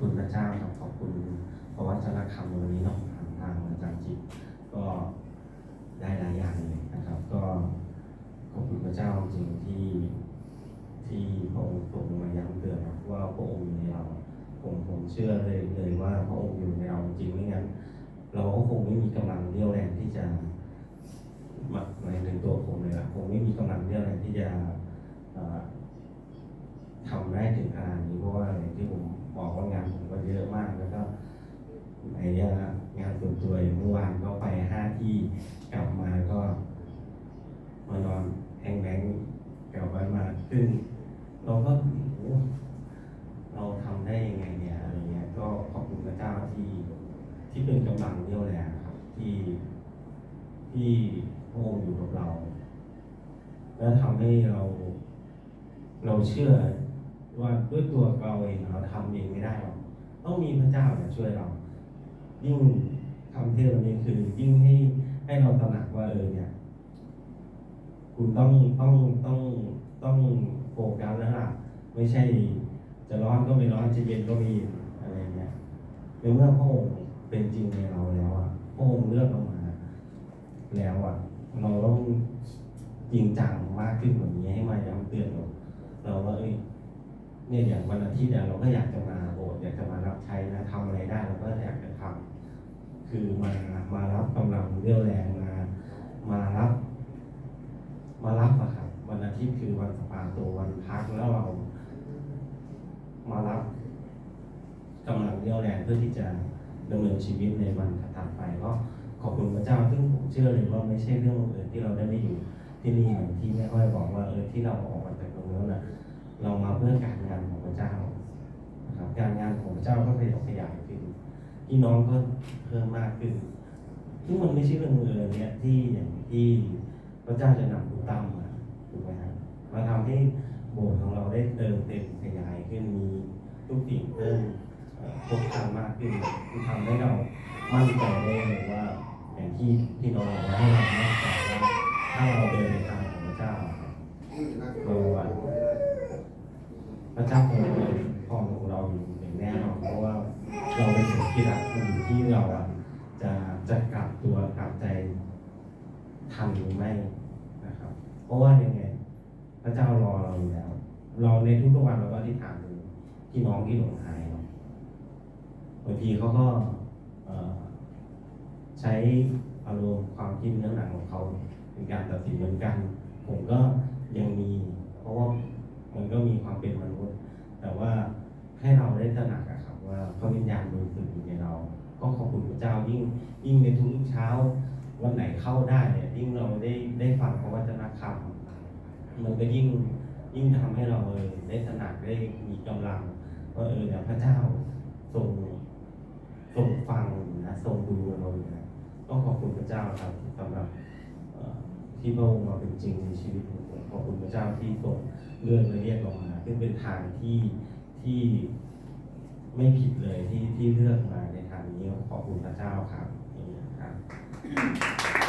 คุณพระเจ้าครับขอบคุณพระวจนะคำวันนี้เนาะผ่านทางอาจารย์จิตก็ได้หลายอย่างเลยนะครับ ก็ขอบคุณพระเจ้าจริงที่ที่พระองค์ทรงมาย้ำเตือนว่าพระองค์อยู่ในเรา ผมผมเชื่อเลยเลยว่าพระองค์อยู่ในเราจริงไม่งั้นเราก็คงไม่มีกำลังเรี่ยวแรงที่จะมาในในตัวผมเลยอะคงไม่มีกำลังเรี่ยวแรงที่จะ ได้ถึงขนาดนี้เพราะว่าอย่างที่ผมบอกว่างานผมก็เยอะมากแล้วก็ไอ้เนี่ยงานส่วนตัวอย่างเมื่อวานก็ไปห้าที่กลับมาก็มานอนแห้งแบงกลับบ้านมาซึ่งเราก็โอ้เราทำได้ยังไงเนี่ยอะไรเงี้ยก็ขอบคุณพระเจ้าที่ที่เป็นกำลังเรี่ยวแรงครับ ที่ที่พระองค์อยู่กับเรา และทำให้เรา เราเชื่อ ว่าด้วยตัวเราเองเราทำเองไม่ได้หรอกต้องมีพระเจ้าเนี่ยช่วยเรา ยิ่งคำเทศน์วันนี้คือ ยิ่งให้ให้เราตระหนักว่าเออเนี่ย คุณต้องต้องต้องต้องโฟกัสแล้วล่ะไม่ใช่จะร้อนก็ไม่ร้อนจะเย็นก็ไม่เย็นอะไรเงี้ยในเมื่อพระองค์เป็นจริงในเราแล้วอะพระองค์เลือกเรามา แล้วอะเราต้องจริงจังมากขึ้นกว่านี้ให้มาย้ำเตือนเราเราว่าเอ้ย เนี่ยอย่างวันอาทิตย์เนี่ยเราก็อยากจะมาโบสถ์อยากจะมารับใช้นะทำอะไรได้เราก็อยากจะทำคือมามารับกำลังเรี่ยวแรงมามารับ มารับอะครับวันอาทิตย์คือวันสปาโตวันพักแล้วเรา มารับกำลังเรี่ยวแรงเพื่อที่จะดำเนินชีวิตในวันถัดไปก็ขอบคุณพระเจ้าซึ่งผมเชื่อเลยว่าไม่ใช่เรื่องเอิญที่เราได้ไมาอยู่ที่นี่เหมือนที่แม่อ้อยบอกว่าเออที่เราออกมาจากตรงนั้นน่ะ เรามาเพื่อการงานของพระเจ้านะครับการงานของพระเจ้าก็ขยับขยายขึ้นพี่น้องก็เพิ่มมากขึ้นซึ่งมันไม่ใช่เรื่องบังเอิญเนี่ยที่อย่างที่พระเจ้าจะนำผู้ตั้มมาถูกไหมครับมาทำให้โบสถ์ของเราได้เติมเต็มขยายขึ้นมีทุกสิ่งเพิ่มพบกันมากขึ้นที่ทำให้เรามั่นใจได้เลยว่าอย่างที่ที่น้องบอกว่าให้เรามั่นใจว่าเราเดินในทางของพระเจ้าเราอะพระเจ้าคงจะเป็นพ่อของเราอยู่อย่างแน่นอนเพราะว่าเรา ที่รักมันอยู่ที่เราอะจะจะกลับตัวกลับใจทันหรือไม่นะครับ เพราะว่ายังไง พระเจ้ารอเราอยู่แล้ว เราในทุกๆวันเราก็อธิษฐานถึงพี่น้องที่หลงหายเนาะบางทีเขาก็ใช้อารมณ์ความคิดเนื้อหนังของเขาเป็นการตัดสินเหมือนกัน ผมก็ยังมี เพราะว่ามันก็มีความเป็นมนุษย์แต่ว่าให้เราได้ตระหนัก ว่าพระวิญญาณบริสุทธิ์อยู่ในเรา ก็ขอบคุณพระเจ้ายิ่งยิ่งในทุกๆเช้า วันไหนเข้าได้เนี่ยยิ่งเราได้ได้ฟังพระวจนะคำมันก็ยิ่งยิ่งทำให้เราเออได้ตระหนักได้มีกำลังว่าเออเนี่ยพระเจ้าทรงทรงฟังนะทรงดูเราอยู่นะก็ขอบคุณพระเจ้าครับสำหรับที่พระองค์มาเป็นจริงในชีวิตของผมขอบคุณพระเจ้าที่ทรงเลื่อนและเรียกเรามาซึ่งเป็นทางที่ที่ ไม่ผิดเลยที่ที่เลือกมาในทางนี้ขอบคุณพระเจ้าครับนี่นะครับ